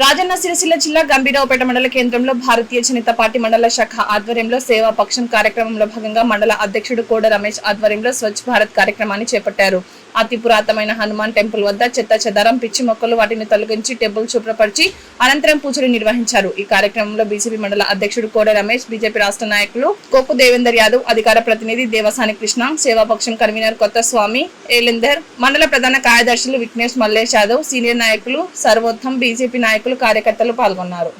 రాజన్న సిరిసిల్ల జిల్లా గంభీరావుపేట మండల కేంద్రంలో భారతీయ జనతా పార్టీ మండల శాఖ ఆధ్వర్యంలో సేవా పక్షం కార్యక్రమంలో భాగంగా మండల అధ్యక్షుడు కోడ రమేష్ ఆధ్వర్యంలో స్వచ్ఛ భారత్ కార్యక్రమాన్ని చేపట్టారు. అతి పురాతనమైన హనుమాన్ టెంపుల్ వద్ద చెత్త చెదారం పిచ్చి మొక్కలు వాటిని తొలగించి టెంపుల్ శుభ్రపరిచి అనంతరం పూజలు నిర్వహించారు. ఈ కార్యక్రమంలో బీజేపీ మండల అధ్యక్షుడు కోడ రమేష్ బీజేపీ రాష్ట్ర నాయకులు కోకు దేవేందర్ యాదవ్ అధికార ప్రతినిధి దేవసాని కృష్ణ సేవాపక్షం కన్వీనర్ కొత్త స్వామి ఏలిందర్ మండల ప్రధాన కార్యదర్శులు విఘ్నేష్ మల్లేష్ యాదవ్ సీనియర్ నాయకులు సర్వోత్తం బీజేపీ నాయకులు కార్యకర్తలు పాల్గొన్నారు.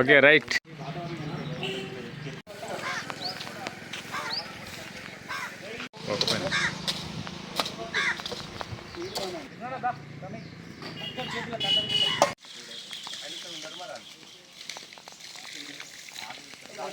Okay right.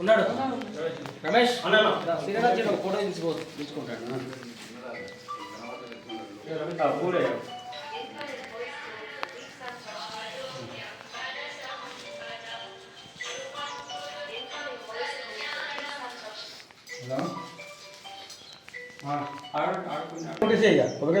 ఉన్నాడు రమేష్ శ్రీనాథ్ ఒక ఫోటో తీసుకో తీసుకుంటాడు ఒకటే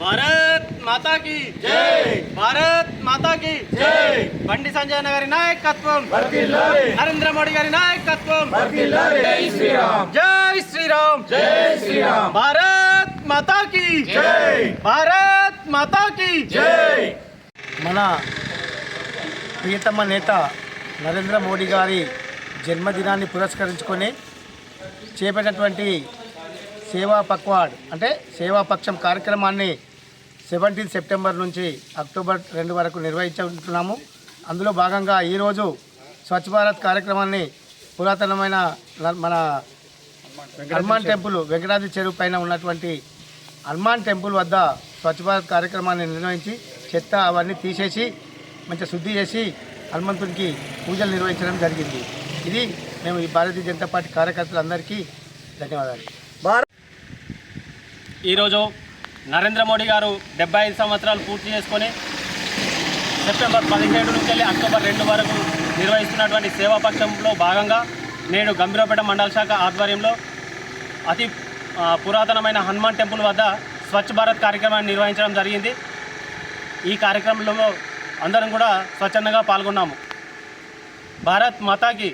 భారత్ మాతాకి జై. భారత్ మాతాకి జై. బండి సంజయ్ గారి నాయకత్వం. నరేంద్ర మోడీ గారి నాయకత్వం. జై శ్రీరామ్. జై శ్రీరామ్. జై శ్రీరామ్. భారత్ మాతాకి జై. భారత్ మాతాకి జై. మన ప్రియతమ నేత నరేంద్ర మోడీ గారి జన్మదినాన్ని పురస్కరించుకొని చేపట్టినటువంటి సేవా పక్వాడ్ అంటే సేవాపక్షం కార్యక్రమాన్ని సెవెంటీన్ సెప్టెంబర్ నుంచి అక్టోబర్ రెండు వరకు నిర్వహించుకుంటున్నాము. అందులో భాగంగా ఈరోజు స్వచ్ఛ భారత్ కార్యక్రమాన్ని పురాతనమైన మన హనుమాన్ టెంపుల్ వెంకటాద్రి చెరువు పైన ఉన్నటువంటి హనుమాన్ టెంపుల్ వద్ద స్వచ్ఛ భారత్ కార్యక్రమాన్ని నిర్వహించి చెత్త అవన్నీ తీసేసి మంచిగా శుద్ధి చేసి హనుమంతునికి పూజలు నిర్వహించడం జరిగింది. ఇది మేము ఈ భారతీయ జనతా పార్టీ కార్యకర్తలందరికీ ధన్యవాదాలు. ఈరోజు నరేంద్ర మోడీ గారు డెబ్బై ఐదు సంవత్సరాలు పూర్తి చేసుకొని సెప్టెంబర్ పదిహేడు నుంచి వెళ్ళి అక్టోబర్ రెండు వరకు నిర్వహిస్తున్నటువంటి సేవాపక్షంలో భాగంగా నేడు గంభీరపేట మండల శాఖ ఆధ్వర్యంలో అతి పురాతనమైన హనుమాన్ టెంపుల్ వద్ద స్వచ్ఛ భారత్ కార్యక్రమాన్ని నిర్వహించడం జరిగింది. ఈ కార్యక్రమంలో అందరం కూడా స్వచ్ఛందంగా పాల్గొన్నాము. భారత్ మాతాకి